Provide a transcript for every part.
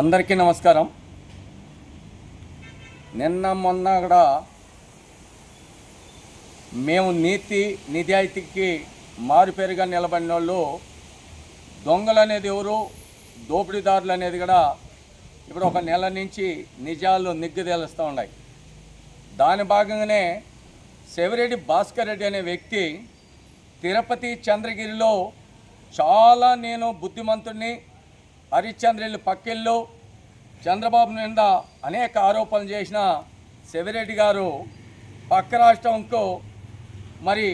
అందరికీ నమస్కారం. నిన్న మొన్న కూడా మేము నీతి నిజాయితీకి మారుపేరుగా నిలబడిన వాళ్ళు దొంగలు అనేది ఎవరు దోపిడీదారులు అనేది కూడా ఇప్పుడు ఒక నెల నుంచి నిజాలు నిగ్గుదేలుస్తూ ఉన్నాయి. దాని భాగంగానే శివరెడ్డి భాస్కర్ రెడ్డి అనే వ్యక్తి తిరుపతి చంద్రగిరిలో చాలా నేను బుద్ధిమంతుడిని హరిశ్చంద్రులు పక్కిళ్ళు చంద్రబాబు మీద అనేక ఆరోపణలు చేసిన శివరెడ్డి గారు పక్క రాష్ట్రంకు మరి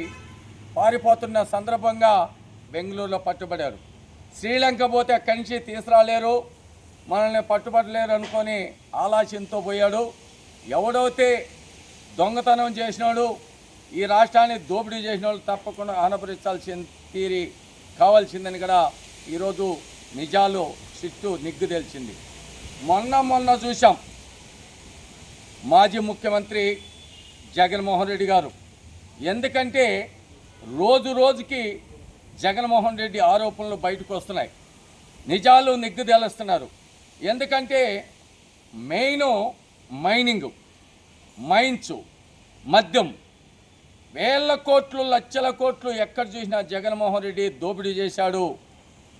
పారిపోతున్న సందర్భంగా బెంగళూరులో పట్టుబడారు. శ్రీలంక పోతే అక్కడి నుంచి తీసుకురాలేరు. మనల్ని పట్టుబడలేరు అనుకొని ఆలోచనతో పోయాడు. ఎవడైతే దొంగతనం చేసినాడు ఈ రాష్ట్రాన్ని దోపిడీ చేసిన వాళ్ళు తప్పకుండా ఆనపరించాల్సిన తీరి కావాల్సిందని కూడా ఈరోజు నిజాలు చుట్టూ నిగ్గు తెలిసింది మొన్న మొన్న చూసాం మాజీ ముఖ్యమంత్రి జగన్మోహన్ రెడ్డి గారు. ఎందుకంటే రోజు రోజుకి జగన్మోహన్ రెడ్డి ఆరోపణలు బయటకు వస్తున్నాయి. నిజాలు నిగ్గు తేలుస్తున్నారు. ఎందుకంటే మెయిన్ మైనింగ్ మైన్స్ మద్యం. వేల కోట్లు లక్షల కోట్లు ఎక్కడ చూసినా జగన్మోహన్ రెడ్డి దోపిడీ చేశాడు.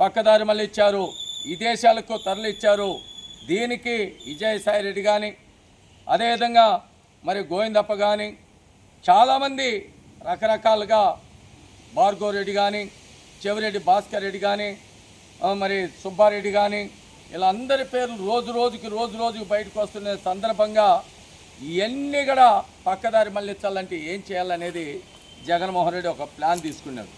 పక్కదారి మళ్ళీ ఇచ్చారు. విదేశాలకు తరలిచ్చారు దీనికి విజయసాయి రెడ్డి కానీ అదేవిధంగా మరి గోవిందప్ప కానీ చాలామంది రకరకాలుగా భార్గవ్ రెడ్డి కానీ చెవిరెడ్డి భాస్కర్ రెడ్డి కానీ మరి సుబ్బారెడ్డి కానీ ఇలా అందరి పేర్లు రోజు రోజుకి రోజు రోజుకి బయటకు వస్తున్న సందర్భంగా ఇవన్నీ కూడా పక్కదారి మళ్ళించాలంటే ఏం చేయాలనేది జగన్మోహన్ రెడ్డి ఒక ప్లాన్ తీసుకున్నాడు.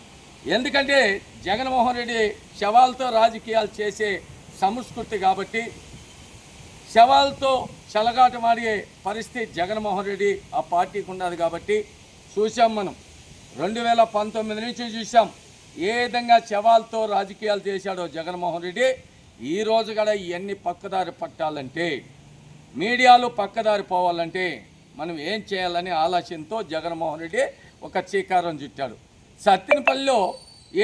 ఎందుకంటే జగన్మోహన్ రెడ్డి శవాలతో రాజకీయాలు చేసే సంస్కృతి కాబట్టి శవాలతో చలగాటమాడే పరిస్థితి జగన్మోహన్ రెడ్డి ఆ పార్టీకి ఉన్నది కాబట్టి చూసాం మనం. రెండు వేల పంతొమ్మిది నుంచి చూసాం ఏ విధంగా శవాలతో రాజకీయాలు చేశాడో జగన్మోహన్ రెడ్డి. ఈ రోజు కూడా ఇవన్నీ పక్కదారి పట్టాలంటే మీడియాలు పక్కదారి పోవాలంటే మనం ఏం చేయాలని ఆలోచనతో జగన్మోహన్ రెడ్డి ఒక చీకారం చుట్టాడు. సత్తినపల్లిలో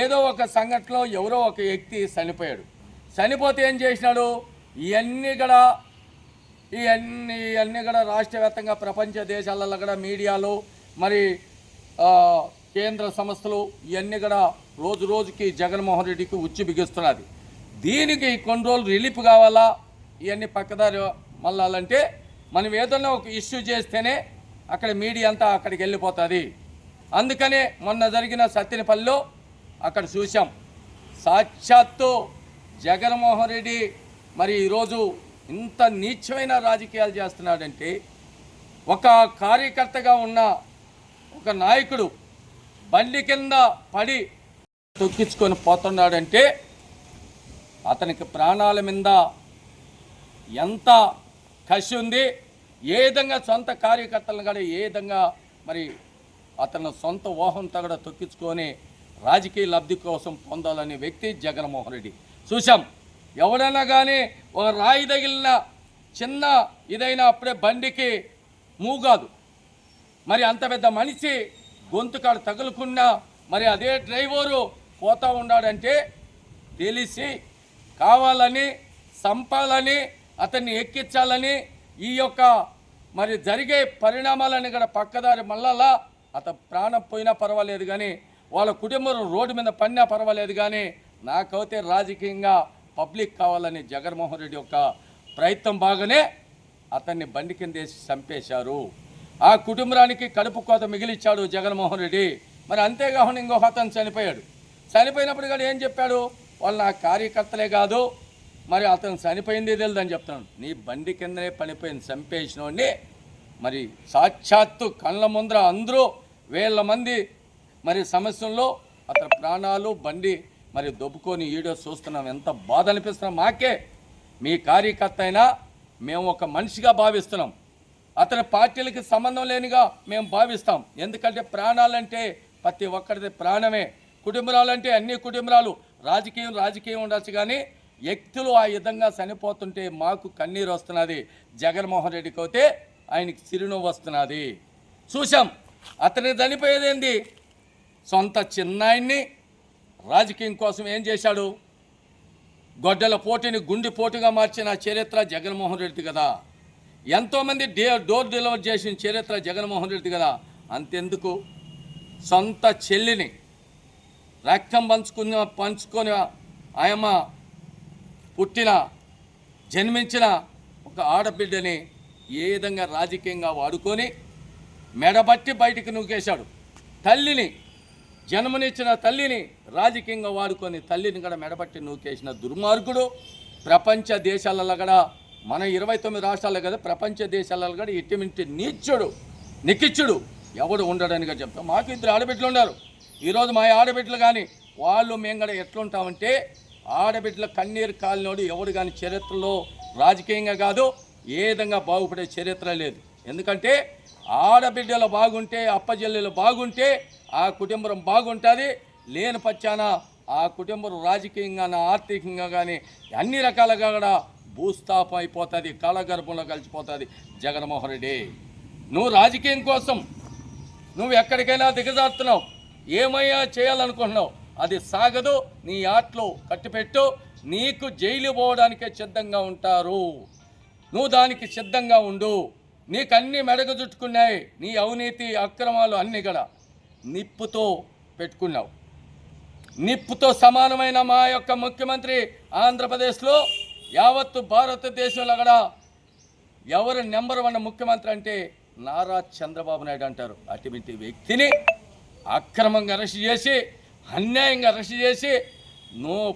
ఏదో ఒక సంఘటనలో ఎవరో ఒక వ్యక్తి చనిపోయాడు. చనిపోతే ఏం చేసినాడు? ఇవన్నీ కూడా ఇవన్నీ ఇవన్నీ కూడా రాష్ట్ర వ్యాప్తంగా ప్రపంచ దేశాలలో కూడా మీడియాలో మరి కేంద్ర సంస్థలు ఇవన్నీ కూడా రోజు రోజుకి జగన్మోహన్ రెడ్డికి ఉచ్చి బిగిస్తున్నది. దీనికి కొన్ని రోజులు రిలీఫ్ కావాలా? ఇవన్నీ పక్కదారి మళ్ళాలంటే మనం ఏదైనా ఒక ఇష్యూ చేస్తేనే అక్కడ మీడియా అంతా అక్కడికి వెళ్ళిపోతుంది. అందుకనే మొన్న జరిగిన సత్యనపల్లిలో అక్కడ చూశాం. సాక్షాత్తు జగన్మోహన్ రెడ్డి మరి ఈరోజు ఇంత నీచమైన రాజకీయాలు చేస్తున్నాడంటే ఒక కార్యకర్తగా ఉన్న ఒక నాయకుడు బండి కింద పడి తొక్కించుకొని పోతున్నాడంటే అతనికి ప్రాణాల మీద ఎంత కసి ఉంది? ఏ విధంగా సొంత కార్యకర్తలను కూడా ఏ విధంగా మరి అతను సొంత ఊహం తగడ తొక్కించుకొని రాజకీయ లబ్ధి కోసం పొందాలనే వ్యక్తి జగన్మోహన్ రెడ్డి. చూసాం ఎవడైనా కానీ ఒక రాయి తగిలిన చిన్న ఇదైనా అప్పుడే బండికి మూగాదు మరి అంత పెద్ద మనిషి గొంతుకాడ తగులుకున్నా మరి అదే డ్రైవరు పోతా ఉన్నాడంటే తెలిసి కావాలని సంపాలని అతన్ని ఎక్కించాలని ఈ యొక్క మరి జరిగే పరిణామాలని కూడా పక్కదారి మళ్ళలా అతను ప్రాణం పోయినా పర్వాలేదు కానీ వాళ్ళ కుటుంబం రోడ్డు మీద పడినా పర్వాలేదు కానీ నాకైతే రాజకీయంగా పబ్లిక్ కావాలని జగన్మోహన్ రెడ్డి యొక్క ప్రయత్నం బాగానే అతన్ని బండి కింద వేసి చంపేశారు. ఆ కుటుంబానికి కడుపు కోత మిగిలిచ్చాడు జగన్మోహన్ రెడ్డి. మరి అంతేకాకుండా ఇంకొక అతను చనిపోయాడు. చనిపోయినప్పుడు కూడా ఏం చెప్పాడు? వాళ్ళు నా కార్యకర్తలే కాదు మరి అతను చనిపోయింది తెలియదని చెప్తున్నాడు. నీ బండి కిందనే పనిపోయింది చంపేసినోడిని మరి సాక్షాత్తు కళ్ళ ముందర అందరూ వేల మంది మరి సమస్యల్లో అతని ప్రాణాలు బండి మరి దొబ్బుకొని ఈడో చూస్తున్నాం. ఎంత బాధ అనిపిస్తున్నాం మాకే. మీ కార్యకర్త అయినా మేము ఒక మనిషిగా భావిస్తున్నాం. అతని పార్టీలకి సంబంధం లేనిగా మేము భావిస్తాం. ఎందుకంటే ప్రాణాలంటే ప్రతి ఒక్కరిది ప్రాణమే. కుటుంబరాలంటే అన్ని కుటుంబరాలు. రాజకీయం రాజకీయం ఉండొచ్చు కానీ వ్యక్తులు ఆ విధంగా చనిపోతుంటే మాకు కన్నీరు వస్తున్నది జగన్మోహన్ రెడ్డికి అయితే ఆయనకి చిరునవ్వు వస్తున్నది. చూశాం. అతని చనిపోయేదేంది? సొంత చిన్నాయన్ని రాజకీయం కోసం ఏం చేశాడు? గొడ్డల పోటీని గుండె పోటుగా మార్చిన చరిత్ర జగన్మోహన్ రెడ్డి కదా. ఎంతోమంది డే డోర్ డెలివరీ చేసిన చరిత్ర జగన్మోహన్ రెడ్డి కదా. అంతెందుకు? సొంత చెల్లిని రక్తం పంచుకున్న పంచుకొని ఆయమ్మ పుట్టిన జన్మించిన ఒక ఆడబిడ్డని ఏ విధంగా రాజకీయంగా వాడుకొని మెడబట్టి బయటికి నూకేశాడు. తల్లిని జన్మనిచ్చిన తల్లిని రాజకీయంగా వాడుకొని తల్లిని కూడా మెడబట్టి నూకేసిన దుర్మార్గుడు ప్రపంచ దేశాలలో కూడా మన ఇరవై తొమ్మిది రాష్ట్రాల్లో కదా ప్రపంచ దేశాలలో కూడా ఇటువంటి నీచుడు నికిచ్చుడు ఎవడు ఉండడని చెప్తాం. మాకు ఇద్దరు ఆడబిడ్డలు ఉన్నారు ఈరోజు మా ఆడబిడ్డలు కానీ వాళ్ళు మేము కూడా ఎట్లుంటామంటే ఆడబిడ్డల కన్నీరు కాలినోడు ఎవడు కానీ చరిత్రలో రాజకీయంగా కాదు ఏ విధంగా బాగుపడే చరిత్ర లేదు. ఎందుకంటే ఆడబిడ్డలు బాగుంటే అప్పజల్లులు బాగుంటే ఆ కుటుంబం బాగుంటుంది. లేని పచ్చాన ఆ కుటుంబం రాజకీయంగా ఆర్థికంగా కానీ అన్ని రకాలుగా కూడా భూస్థాపం అయిపోతుంది కాలగర్భంలో కలిసిపోతుంది. జగన్మోహన్ రెడ్డి నువ్వు రాజకీయం కోసం నువ్వు ఎక్కడికైనా దిగజారుతున్నావు. ఏమయ్యా చేయాలనుకుంటున్నావు? అది సాగదు నీ ఆటలో కట్టిపెట్టు నీకు జైలు పోవడానికే సిద్ధంగా ఉంటారు. నువ్వు దానికి సిద్ధంగా ఉండు. నీకు అన్ని మెడగ చుట్టుకున్నాయి నీ అవినీతి అక్రమాలు అన్నీ కూడా నిప్పుతో పెట్టుకున్నావు. నిప్పుతో సమానమైన మా యొక్క ముఖ్యమంత్రి ఆంధ్రప్రదేశ్లో యావత్తు భారతదేశంలో కూడా ఎవరు నెంబర్ వన్ ముఖ్యమంత్రి అంటే నారా చంద్రబాబు నాయుడు అంటారు. అటువంటి వ్యక్తిని అక్రమంగా అరెస్ట్ చేసి అన్యాయంగా అరెస్ట్ చేసి నువ్వు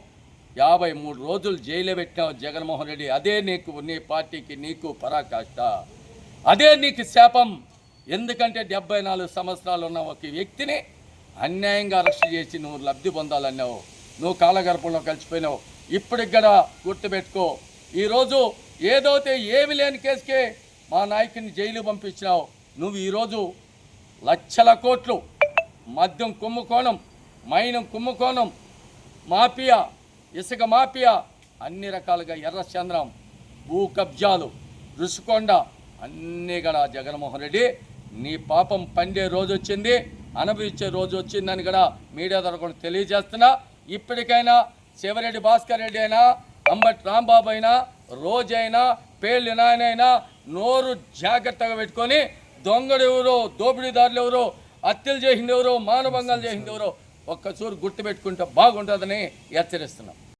యాభై మూడు రోజులు జైలు పెట్టినావు జగన్మోహన్ రెడ్డి. అదే నీకు నీ పార్టీకి నీకు పరాకాష్ట. అదే నీకు శాపం. ఎందుకంటే డెబ్బై నాలుగు సంవత్సరాలు ఉన్న ఒక వ్యక్తిని అన్యాయంగా అరెస్ట్ చేసి నువ్వు లబ్ధి పొందాలన్నావు. నువ్వు కాలగర్భంలో కలిసిపోయినావు. ఇప్పటికి కూడా గుర్తుపెట్టుకో. ఈరోజు ఏదైతే ఏమి లేని కేసుకే మా నాయకుని జైలు పంపించినావు. నువ్వు ఈరోజు లక్షల కోట్లు మద్యం కుంభకోణం మైనం కుంభకోణం మాఫియా ఇసుక మాఫియా అన్ని రకాలుగా ఎర్రచంద్రం భూ కబ్జాలు రుషికొండ అన్నీ కూడా జగన్మోహన్ రెడ్డి. నీ పాపం పండే రోజు వచ్చింది అనుభవించే రోజు వచ్చిందని కూడా మీడియా ద్వారా కూడా తెలియజేస్తున్నా. ఇప్పటికైనా శివరెడ్డి భాస్కర్ రెడ్డి అయినా అంబటి రాంబాబు అయినా రోజైనా పేళ్ళు నాయనైనా నోరు జాగ్రత్తగా పెట్టుకొని దొంగడు ఎవరో దోపిడీదారులు ఎవరో హత్యలు చేసింది ఎవరో మానభంగాలు చేసింది ఎవరో ఒక్కచూరు గుర్తుపెట్టుకుంటే బాగుంటుందని హెచ్చరిస్తున్నాం.